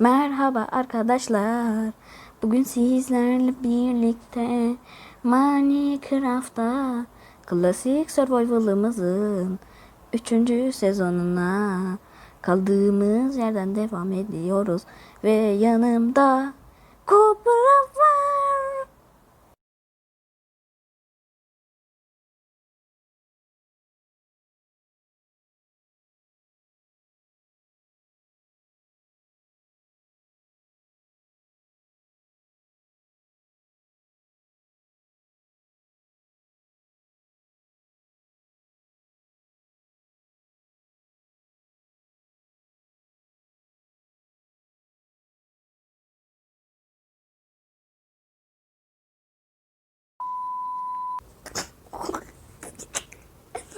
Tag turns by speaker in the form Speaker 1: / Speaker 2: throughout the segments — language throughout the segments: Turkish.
Speaker 1: Merhaba arkadaşlar. Bugün sizlerle birlikte Minecraft'ta klasik survival'ımızın 3. sezonuna kaldığımız yerden devam ediyoruz ve yanımda Kobra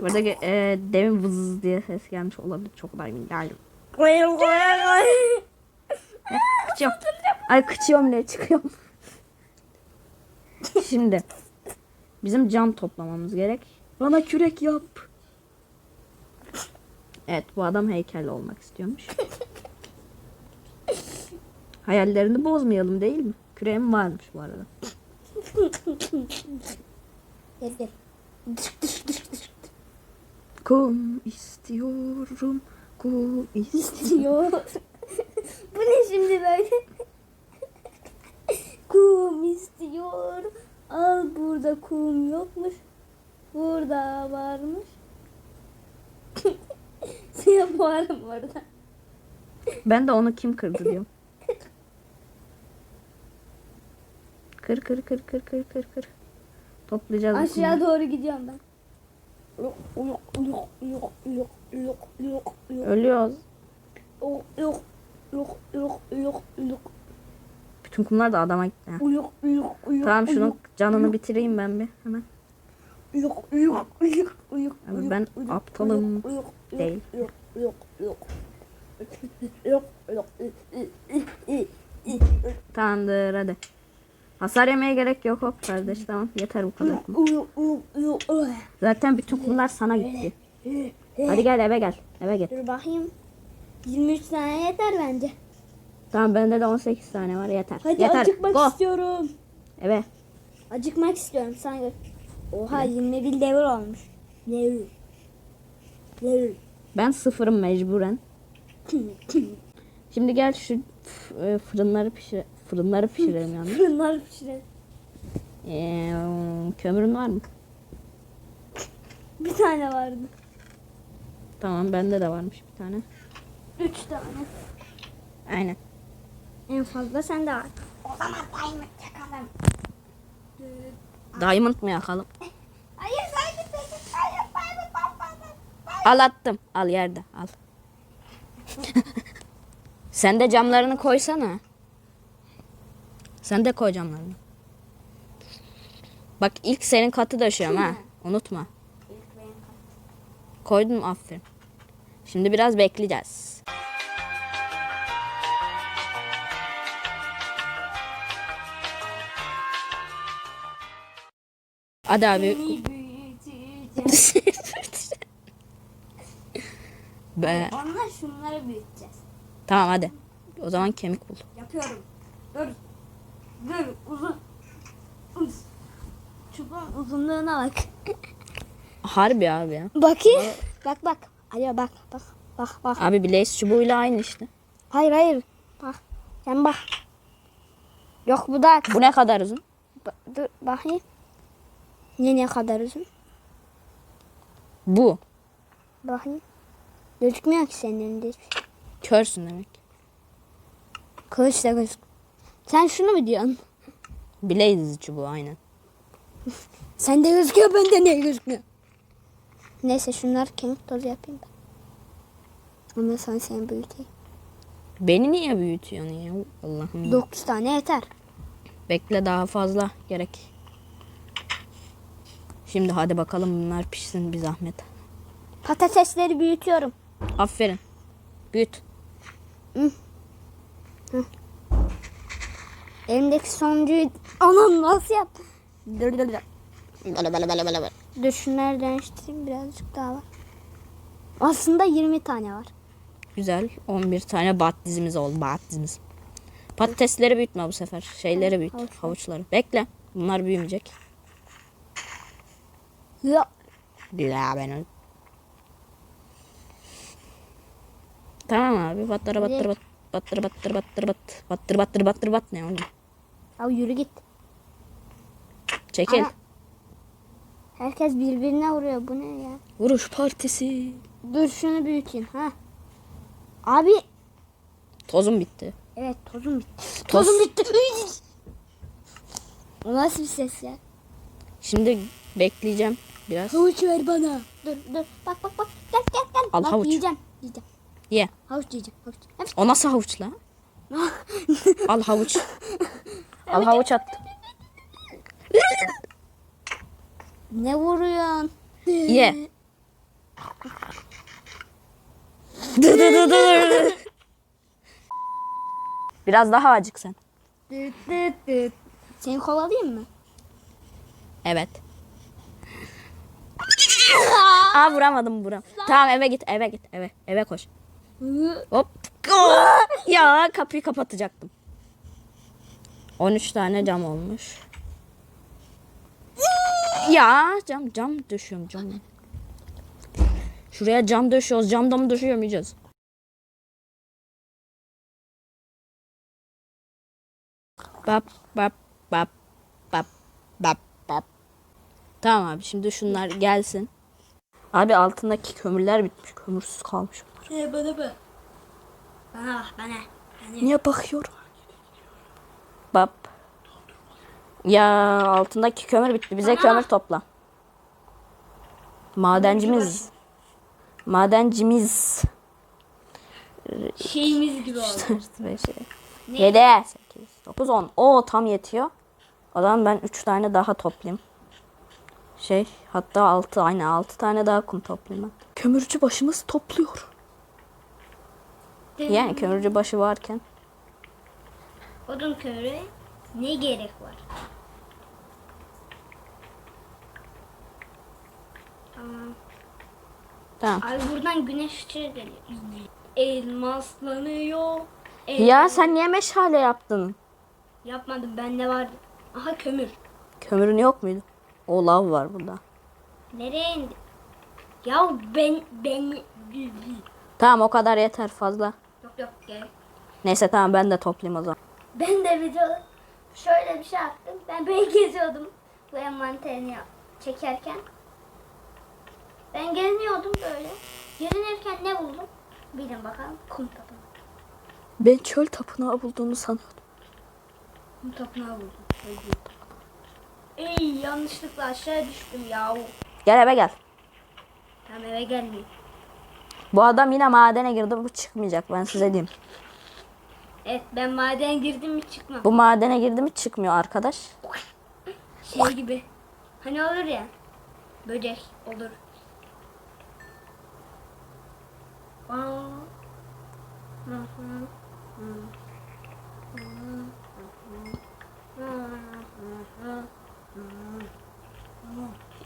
Speaker 1: Burada e, demin vız diye ses gelmiş olabilir. Çok da emin değilim. Kıçıyorum. Ay kıçıyorum ne çıkıyorum. Şimdi bizim cam toplamamız gerek. Bana kürek yap. Evet bu adam heykel olmak istiyormuş. Hayallerini bozmayalım değil mi? Küreğim varmış bu arada. Kum istiyorum. Kum istiyorum.
Speaker 2: Bu ne şimdi böyle? kum istiyor. Al burada kum yokmuş. Burada varmış. Siyah boğarım orada.
Speaker 1: Ben de onu kim kırdı diyorum. Kır kır kır kır kır kır kır. Toplayacağız.
Speaker 2: Aşağı doğru gidiyorum ben.
Speaker 1: Ölüyoruz. Bütün kumlar da adama gitti. Tamam şunun canını bitireyim ben bir hemen. Abi ben aptalım değil. Tamamdır hadi. Hasar yemeye gerek yok hop kardeş tamam yeter bu kadar. Zaten bütün kumlar sana gitti. Hadi gel eve gel. Eve gel.
Speaker 2: Dur bakayım. 23 tane yeter bence.
Speaker 1: Tamam bende de 18 tane var yeter.
Speaker 2: Hadi
Speaker 1: yeter.
Speaker 2: acıkmak
Speaker 1: Go.
Speaker 2: istiyorum.
Speaker 1: Eve.
Speaker 2: Acıkmak istiyorum sana. Oha 21 devir olmuş. Devir. Devir.
Speaker 1: Ben sıfırım mecburen. Şimdi gel şu e, fırınları pişir fırınları pişirelim yani.
Speaker 2: Fırınlar pişirelim.
Speaker 1: Ee, kömürün var mı?
Speaker 2: Bir tane vardı.
Speaker 1: Tamam bende de varmış bir tane.
Speaker 2: 3 tane.
Speaker 1: Aynen.
Speaker 2: En fazla sende var. O zaman diamond yakalım.
Speaker 1: Diamond mı yakalım?
Speaker 2: Hayır hayır hayır hayır hayır hayır
Speaker 1: Al attım. Al yerde al. Sen de camlarını koysana. Sen de koy camlarını. Bak ilk senin katı döşüyorum ha. Unutma. Koydum aferin. Şimdi biraz bekleyeceğiz. Hadi abi. Be.
Speaker 2: Onlar şunları büyüteceğiz.
Speaker 1: Tamam hadi. O zaman kemik bul.
Speaker 2: Yapıyorum. Dur. Dur uzun. Uz. Çubuğun uzunluğuna bak.
Speaker 1: Harbi abi ya.
Speaker 2: Bakayım. Bak bak. Hadi bak bak. Bak bak.
Speaker 1: Abi Blaze çubuğuyla aynı işte.
Speaker 2: Hayır hayır. Bak. Sen bak. Yok bu da.
Speaker 1: Bu ne kadar uzun?
Speaker 2: Ba- dur bakayım. Ne ne kadar uzun?
Speaker 1: Bu.
Speaker 2: Bakayım. Gözükmüyor ki senin önünde şey.
Speaker 1: Körsün demek.
Speaker 2: Kılıç da gözük. Sen şunu mu diyorsun?
Speaker 1: Blaze çubuğu aynen.
Speaker 2: Sen de gözüküyor bende ne gözükmüyor? Neyse şunlar kemik tozu yapayım ben. Ama sen seni büyüteyim.
Speaker 1: Beni niye büyütüyorsun ya? Allah'ım.
Speaker 2: 9 tane yeter.
Speaker 1: Bekle daha fazla gerek. Şimdi hadi bakalım bunlar pişsin bir zahmet.
Speaker 2: Patatesleri büyütüyorum.
Speaker 1: Aferin. Büyüt.
Speaker 2: Elimdeki sonuncuyu anam nasıl yaptım? Dur dur dur. Dur şunları değiştireyim birazcık daha var. Aslında 20 tane var.
Speaker 1: Güzel. 11 tane bat dizimiz oldu. Bat dizimiz. Patatesleri büyütme bu sefer. Şeyleri büyüt.
Speaker 2: Havuçlar.
Speaker 1: Havuçları. Bekle. Bunlar büyümeyecek.
Speaker 2: Ya.
Speaker 1: La ben Tamam abi. Battır battır bat. Battır battır battır bat. Battır battır battır bat ne oğlum?
Speaker 2: Ya yürü git.
Speaker 1: Çekil.
Speaker 2: Ana. Herkes birbirine vuruyor. Bu ne ya?
Speaker 1: Vuruş partisi.
Speaker 2: Dur şunu büyüteyim. Ha. Abi.
Speaker 1: Tozum bitti.
Speaker 2: Evet tozum bitti.
Speaker 1: Toz.
Speaker 2: Tozum bitti. o nasıl bir ses ya?
Speaker 1: Şimdi bekleyeceğim biraz.
Speaker 2: Havuç ver bana. Dur dur. Bak bak bak. Gel gel gel.
Speaker 1: Al
Speaker 2: bak,
Speaker 1: havuç.
Speaker 2: Yiyeceğim. Yiyeceğim.
Speaker 1: Ye.
Speaker 2: Havuç yiyeceğim. Havuç.
Speaker 1: O nasıl havuç lan? Al havuç. Al havuç at.
Speaker 2: Ne vuruyorsun?
Speaker 1: Ye. Dı dı dı dı. Biraz daha acık sen.
Speaker 2: Seni kovalayayım mı?
Speaker 1: Evet. Aa vuramadım vuram. Tamam eve git eve git eve eve koş. Hop. ya kapıyı kapatacaktım. 13 tane cam olmuş. ya cam cam düşüyorum cam. Şuraya cam döşüyoruz. Camda mı döşüyamayacağız? Bap bap bap bap bap bap. Tamam abi şimdi şunlar gelsin. Abi altındaki kömürler bitmiş. Kömürsüz kalmış. bunlar.
Speaker 2: Ee, bana bak. Bana bak bana.
Speaker 1: Niye bakıyorum? Bap. Ya altındaki kömür bitti. Bize kömür topla. Madencimiz. Madencimiz.
Speaker 2: Şeyimiz gibi oldu.
Speaker 1: 7, 8, 9, 10. O tam yetiyor. O zaman ben 3 tane daha toplayayım. Şey hatta 6 aynı 6 tane daha kum toplayayım ben. Kömürcü başımız topluyor. Yani kömürcü başı varken.
Speaker 2: Odun kömürü ne gerek var? Tamam.
Speaker 1: Tamam.
Speaker 2: Abi buradan güneş ışığı geliyor. Elmaslanıyor.
Speaker 1: Ya sen niye meşale yaptın?
Speaker 2: Yapmadım bende vardı. Aha kömür.
Speaker 1: Kömürün yok muydu? O lav var burada.
Speaker 2: Nereye indi? Ya ben ben
Speaker 1: Tamam o kadar yeter fazla.
Speaker 2: yok yok gel.
Speaker 1: Neyse tamam ben de toplayayım o zaman.
Speaker 2: Ben de videoda şöyle bir şey yaptım. Ben böyle geziyordum bu envanterini çekerken. Ben geziniyordum böyle. Gezinirken ne buldum? Bilin bakalım. Kum tapınağı.
Speaker 1: Ben çöl tapınağı bulduğunu sanıyordum.
Speaker 2: Kum tapınağı buldum. Ey yanlışlıkla aşağı düştüm ya.
Speaker 1: Gel eve gel.
Speaker 2: Tamam eve gelmeyeyim.
Speaker 1: Bu adam yine madene girdi bu çıkmayacak ben size diyeyim.
Speaker 2: Evet ben maden girdim mi çıkmam.
Speaker 1: Bu madene girdi mi çıkmıyor arkadaş.
Speaker 2: Şey gibi. Hani olur ya. Böcek olur.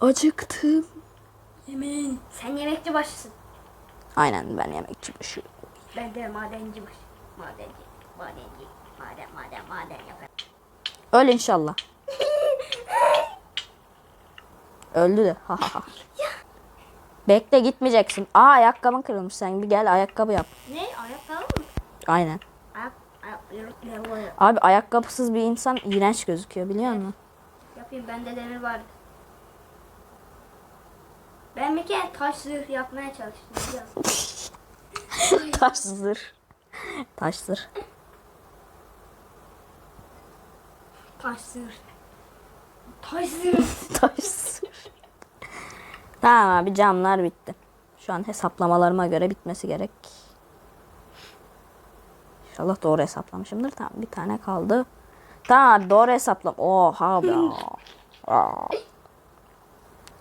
Speaker 1: Acıktım.
Speaker 2: Yemin. Sen yemekçi başısın.
Speaker 1: Aynen ben yemekçi başı.
Speaker 2: Ben de madenci başı. Madenci. Madenci. Maden maden maden yapar.
Speaker 1: Öl inşallah. Öldü de. Ha ha ha. Bekle gitmeyeceksin. Aa ayakkabın kırılmış sen bir gel ayakkabı yap.
Speaker 2: Ne? Ayakkabı mı?
Speaker 1: Aynen.
Speaker 2: Ayak, ayak.
Speaker 1: Abi ayakkabısız bir insan iğrenç gözüküyor biliyor musun?
Speaker 2: Yapayım bende demir vardı. Ben bir kere taş zırh yapmaya çalıştım.
Speaker 1: Taş zırh. Taş zırh.
Speaker 2: Taş zırh. Taş zırh.
Speaker 1: Taş zırh. Tamam abi camlar bitti. Şu an hesaplamalarıma göre bitmesi gerek. İnşallah doğru hesaplamışımdır. Tamam bir tane kaldı. Tamam abi doğru hesaplam. Oha be.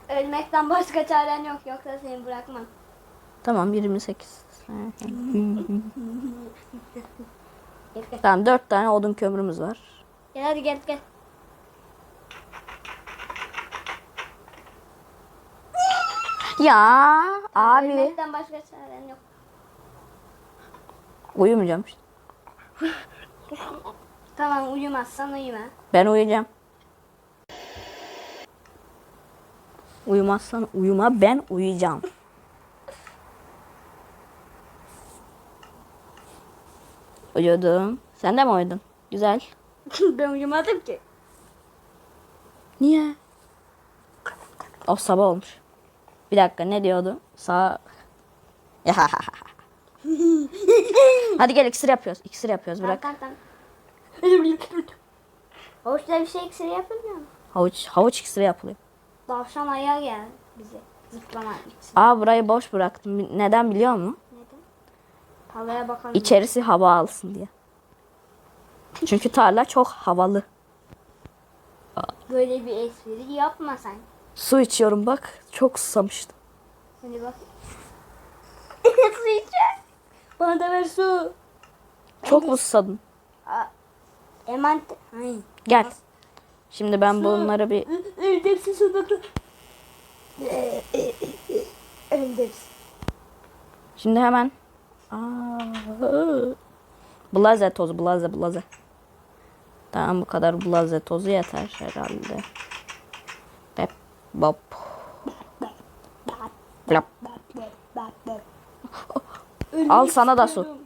Speaker 2: Ölmekten başka çaren yok yoksa seni bırakmam.
Speaker 1: Tamam 28.
Speaker 2: Gel gel.
Speaker 1: tamam 4 tane odun kömürümüz var.
Speaker 2: Gel hadi gel gel.
Speaker 1: Ya abi
Speaker 2: Ölmekten başka çaren yok.
Speaker 1: uyumayacağım işte.
Speaker 2: Tamam uyumazsan uyuma.
Speaker 1: Ben uyuyacağım. Uyumazsan uyuma ben uyuyacağım. Uyudum. Sen de mi uyudun? Güzel.
Speaker 2: ben uyumadım ki.
Speaker 1: Niye? O sabah olmuş. Bir dakika ne diyordu? Sağ... Hadi gel iksir yapıyoruz. İksir yapıyoruz bırak.
Speaker 2: Tamam tamam. Havuçla bir şey iksiri yapılmıyor mu?
Speaker 1: Havuç, havuç iksiri yapılıyor.
Speaker 2: Tavşan ayağı gel bize. Zıplama iksiri.
Speaker 1: Aa burayı boş bıraktım. Neden biliyor musun?
Speaker 2: Neden? Tavaya bakalım.
Speaker 1: İçerisi hava alsın diye. Çünkü tarla çok havalı.
Speaker 2: Böyle bir espri yapma sen.
Speaker 1: Su içiyorum bak. Çok susamıştım.
Speaker 2: Hadi bak. su içer. Bana da ver su.
Speaker 1: Çok mu susadın?
Speaker 2: Aa, Eman... Hayır.
Speaker 1: Gel. Şimdi ben bunları bir...
Speaker 2: Öldürsün sudoku. Öldürsün.
Speaker 1: Şimdi hemen... Aa, blaze tozu, blaze, blaze. Tamam bu kadar blaze tozu yeter herhalde. Pep, bop. Blap. Al sana da su.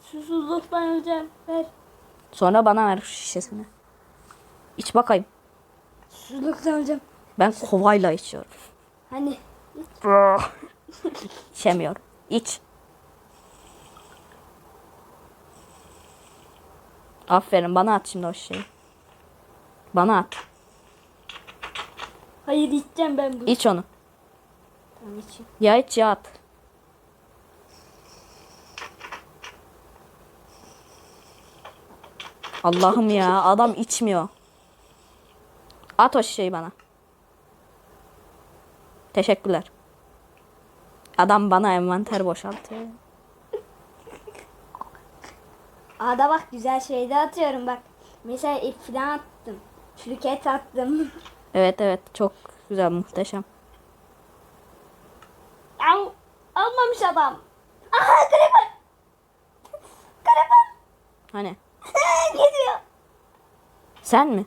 Speaker 2: Susuzluktan öleceğim. Ver.
Speaker 1: Sonra bana ver şu şişesini. İç bakayım.
Speaker 2: Susuzluktan öleceğim.
Speaker 1: Ben kovayla içiyorum.
Speaker 2: Hani
Speaker 1: İçemiyorum. İç. Aferin bana at şimdi o şişeyi. Bana at.
Speaker 2: hayır içeceğim ben bunu.
Speaker 1: İç onu.
Speaker 2: Tamam içeyim.
Speaker 1: Ya iç ya at. Allah'ım ya adam içmiyor. At o şişeyi bana. Teşekkürler. Adam bana envanter boşaltıyor.
Speaker 2: Aa bak güzel şey de atıyorum bak. Mesela ip falan attım. Şirket attım.
Speaker 1: Evet evet çok güzel muhteşem.
Speaker 2: Al, almamış adam. Aha creeper. Creeper.
Speaker 1: Hani
Speaker 2: Geliyor.
Speaker 1: sen mi?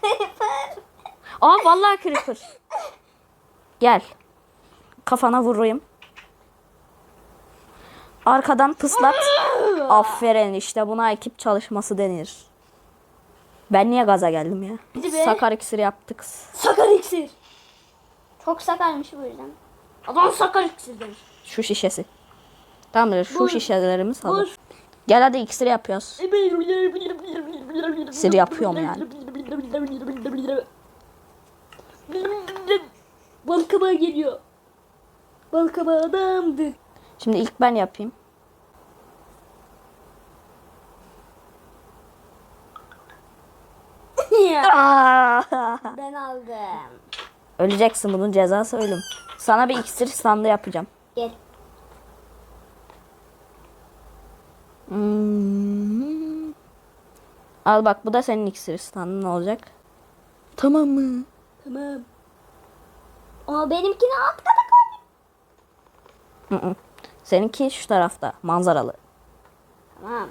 Speaker 2: Creeper.
Speaker 1: Aa vallahi creeper. Gel. Kafana vurayım. Arkadan pıslat. Aferin işte buna ekip çalışması denir. Ben niye gaza geldim ya?
Speaker 2: Hadi be.
Speaker 1: Sakar iksiri yaptık.
Speaker 2: Sakar iksir. Çok sakarmış bu yüzden. Adam sakar iksir demiş.
Speaker 1: Şu şişesi. Tamamdır şu
Speaker 2: Buyur.
Speaker 1: şişelerimiz hazır.
Speaker 2: Buyur.
Speaker 1: Gel hadi iksir yapıyoruz. İksir yapıyorum yani.
Speaker 2: Bal kabağı geliyor. Bal kabağı adamdı.
Speaker 1: Şimdi ilk ben yapayım.
Speaker 2: ben aldım.
Speaker 1: Öleceksin bunun cezası ölüm. Sana bir iksir standı yapacağım.
Speaker 2: Gel.
Speaker 1: Hmm. Al bak bu da senin iksir standın olacak. Tamam mı?
Speaker 2: Tamam. Ama benimkini alt kata koy.
Speaker 1: Seninki şu tarafta manzaralı.
Speaker 2: Tamam.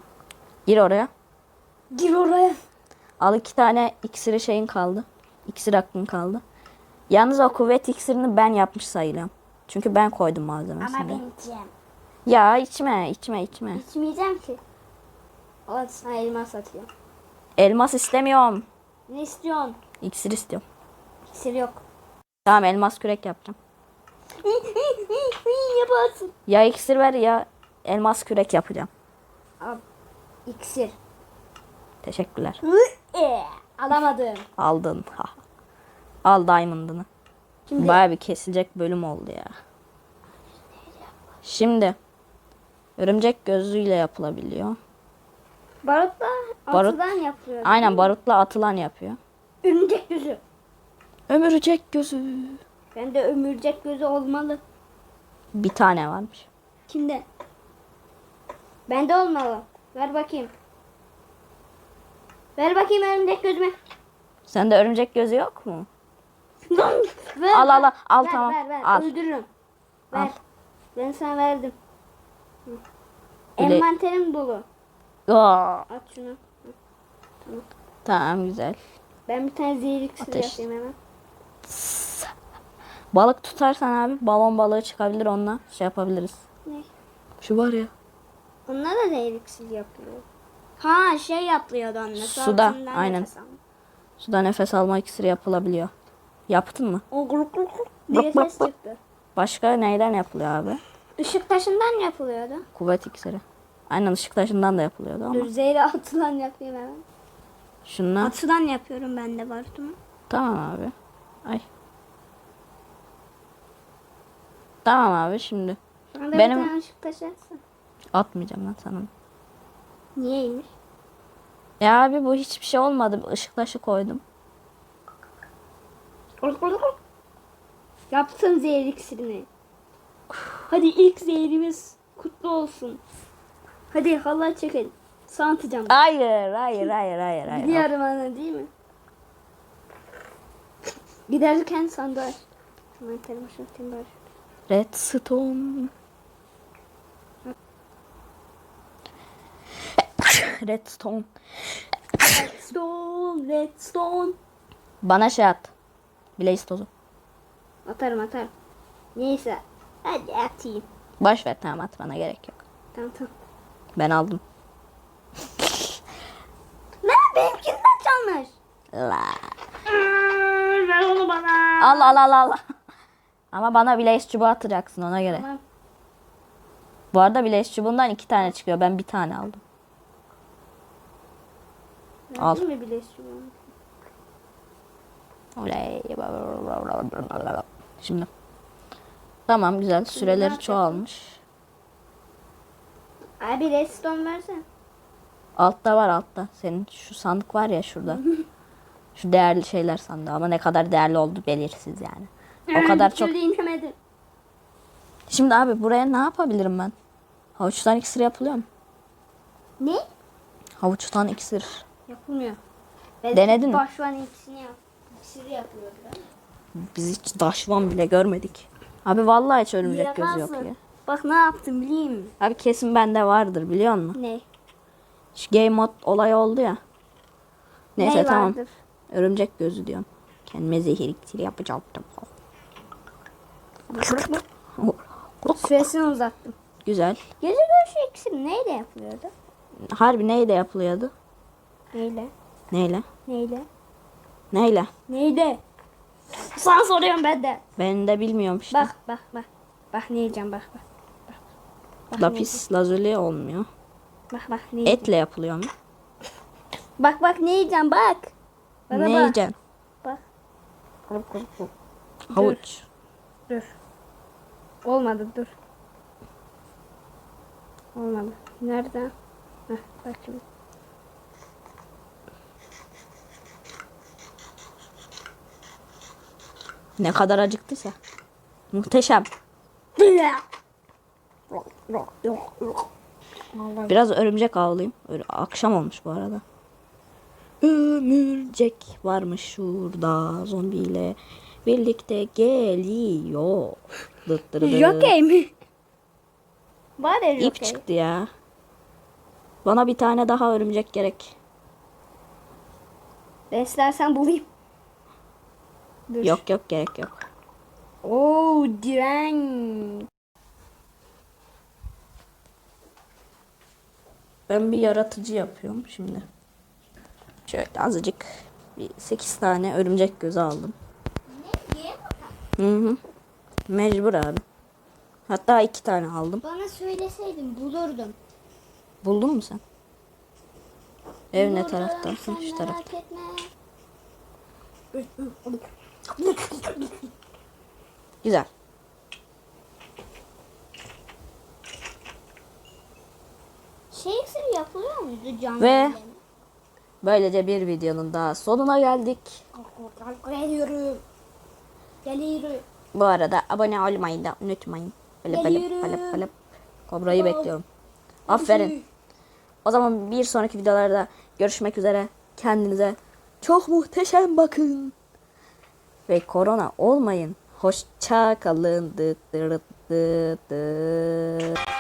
Speaker 1: Gir oraya.
Speaker 2: Gir oraya.
Speaker 1: Al iki tane iksiri şeyin kaldı. İksir hakkın kaldı. Yalnız o kuvvet iksirini ben yapmış sayılıyorum. Çünkü ben koydum malzemesini.
Speaker 2: Ama ben içeceğim.
Speaker 1: Ya içme içme içme.
Speaker 2: İçmeyeceğim ki. O sana elmas atıyor.
Speaker 1: Elmas istemiyorum.
Speaker 2: Ne istiyorsun?
Speaker 1: İksir istiyorum.
Speaker 2: İksir yok.
Speaker 1: Tamam elmas kürek yapacağım.
Speaker 2: Yaparsın.
Speaker 1: Ya iksir ver ya elmas kürek yapacağım.
Speaker 2: Al. İksir.
Speaker 1: Teşekkürler.
Speaker 2: Ee, alamadım.
Speaker 1: Aldın. Ha. Al diamond'ını.
Speaker 2: Şimdi-
Speaker 1: Baya bir kesilecek bölüm oldu ya. Şimdi örümcek gözüyle yapılabiliyor.
Speaker 2: Barutla
Speaker 1: Barut-
Speaker 2: atıdan yapıyor.
Speaker 1: Aynen barutla atılan yapıyor.
Speaker 2: Örümcek gözü.
Speaker 1: Ömürcek gözü.
Speaker 2: Bende ömürcek gözü olmalı.
Speaker 1: Bir tane varmış.
Speaker 2: Kimde? Bende olmalı. Ver bakayım. Ver bakayım örümcek gözüme.
Speaker 1: Sende örümcek gözü yok mu?
Speaker 2: ver,
Speaker 1: Al, al, al, al,
Speaker 2: ver,
Speaker 1: tamam.
Speaker 2: Ver, ver,
Speaker 1: Al.
Speaker 2: Öldürürüm. Ver.
Speaker 1: Al.
Speaker 2: Ben sana verdim.
Speaker 1: Öyle-
Speaker 2: Envanterim dolu.
Speaker 1: Aa,
Speaker 2: At şunu.
Speaker 1: Tamam güzel.
Speaker 2: Ben bir tane zehir iksiri
Speaker 1: Ateş.
Speaker 2: yapayım hemen.
Speaker 1: Balık tutarsan abi balon balığı çıkabilir onunla şey yapabiliriz.
Speaker 2: Ne?
Speaker 1: Şu var ya.
Speaker 2: Onlar da zehir iksiri yapıyor. Ha şey yapıyordu anne. su
Speaker 1: Suda, aynen.
Speaker 2: nefes.
Speaker 1: Suda nefes alma iksiri yapılabiliyor. Yaptın mı?
Speaker 2: O guruk guruk guruk diye ses çıktı.
Speaker 1: Başka neyden yapılıyor abi?
Speaker 2: Işık taşından yapılıyordu.
Speaker 1: Kuvvet iksiri. Aynen ışık taşından da yapılıyordu ama.
Speaker 2: Dur zehri atılan yapayım hemen.
Speaker 1: Şundan.
Speaker 2: Atıdan yapıyorum ben de Bartu'mu.
Speaker 1: Tamam abi. Ay. Tamam abi şimdi.
Speaker 2: Da
Speaker 1: Benim-
Speaker 2: bir tane ışık taşı atsın.
Speaker 1: Atmayacağım lan sana.
Speaker 2: Niyeymiş?
Speaker 1: Ya abi bu hiçbir şey olmadı. Işık taşı koydum.
Speaker 2: Yaptım zehir iksirini. Hadi ilk zehrimiz kutlu olsun. Hadi halay çekelim. Sana atacağım.
Speaker 1: Hayır, hayır, hayır, hayır, hayır.
Speaker 2: Biliyorum ana değil mi? Giderken sandığa. Hemen telefonu atayım bari.
Speaker 1: Redstone. Redstone.
Speaker 2: Redstone, redstone.
Speaker 1: Bana şey at. Blaze tozu.
Speaker 2: Atarım atarım. Neyse. Hadi atayım.
Speaker 1: Boş ver tamam at bana gerek yok.
Speaker 2: Tamam tamam.
Speaker 1: Ben aldım.
Speaker 2: Ne? Benimkinden çalmış.
Speaker 1: La.
Speaker 2: Ver onu bana.
Speaker 1: Al al al al. Ama bana Blaze çubuğu atacaksın ona göre.
Speaker 2: Tamam.
Speaker 1: Bu arada Blaze çubuğundan iki tane çıkıyor. Ben bir tane aldım. Al.
Speaker 2: Mi?
Speaker 1: Oley. Şimdi. Tamam güzel. Süreleri çoğalmış.
Speaker 2: Abi redstone versen.
Speaker 1: Altta var altta. Senin şu sandık var ya şurada. Şu değerli şeyler sandığı ama ne kadar değerli oldu belirsiz yani. O kadar çok.
Speaker 2: Şimdi
Speaker 1: abi buraya ne yapabilirim ben? Havuçtan iksir yapılıyor mu?
Speaker 2: Ne?
Speaker 1: Havuçtan iksir.
Speaker 2: Yapılmıyor.
Speaker 1: Denedin mi?
Speaker 2: Başvan ikisini yap. İkisini yapıyor.
Speaker 1: Biz hiç daşvan bile görmedik. Abi vallahi hiç örümcek gözü yok ya.
Speaker 2: Bak ne yaptım bileyim mi?
Speaker 1: Abi kesin bende vardır biliyor musun?
Speaker 2: Ne?
Speaker 1: Şu game mod olayı oldu ya. Neyse
Speaker 2: ne
Speaker 1: tamam.
Speaker 2: vardır?
Speaker 1: Örümcek gözü diyorum. Kendime zehir iksiri yapacaktım.
Speaker 2: Süresini uzattım.
Speaker 1: Güzel.
Speaker 2: Gece görüşü iksiri neyle yapılıyordu?
Speaker 1: Harbi neyle yapılıyordu?
Speaker 2: Neyle?
Speaker 1: Neyle?
Speaker 2: Neyle?
Speaker 1: Neyle?
Speaker 2: Neydi? Sana soruyorum ben de.
Speaker 1: Ben de bilmiyorum işte.
Speaker 2: Bak bak bak. Bak ne yiyeceğim bak bak. Bak, bak
Speaker 1: Lapis lazuli olmuyor.
Speaker 2: Bak bak ne yiyeceğim.
Speaker 1: Etle yapılıyor mu?
Speaker 2: Bak bak ne yiyeceğim bak. Bana
Speaker 1: ne
Speaker 2: bak.
Speaker 1: yiyeceksin?
Speaker 2: Bak.
Speaker 1: Havuç.
Speaker 2: Dur. Olmadı dur. Olmadı. Nerede? Heh, bak şimdi.
Speaker 1: Ne kadar acıktıysa. Muhteşem. Biraz örümcek avlayayım. Öyle akşam olmuş bu arada. Ömürcek varmış şurada zombiyle birlikte geliyor. Dıt
Speaker 2: mi?
Speaker 1: İp çıktı ya. Bana bir tane daha örümcek gerek.
Speaker 2: Beslersen bulayım. Dur.
Speaker 1: Yok yok gerek yok.
Speaker 2: Oo diren.
Speaker 1: Ben bir yaratıcı yapıyorum şimdi. Şöyle azıcık bir 8 tane örümcek gözü aldım. Hı hı. Mecbur abi. Hatta iki tane aldım.
Speaker 2: Bana söyleseydin bulurdum.
Speaker 1: Buldun mu sen? Ev ne
Speaker 2: Bulurdum,
Speaker 1: tarafta? Şu tarafta. Güzel.
Speaker 2: Şey yapılıyor muydu canlı?
Speaker 1: Ve-
Speaker 2: yayın?
Speaker 1: Böylece bir videonun daha sonuna geldik.
Speaker 2: Geliyorum. Geliyorum.
Speaker 1: Bu arada abone olmayı da unutmayın. Böyle böyle böyle. Kobra'yı bekliyorum. Aferin. O zaman bir sonraki videolarda görüşmek üzere. Kendinize çok muhteşem bakın. Ve korona olmayın. Hoşça kalın. Dıt dırıt dıt dıt.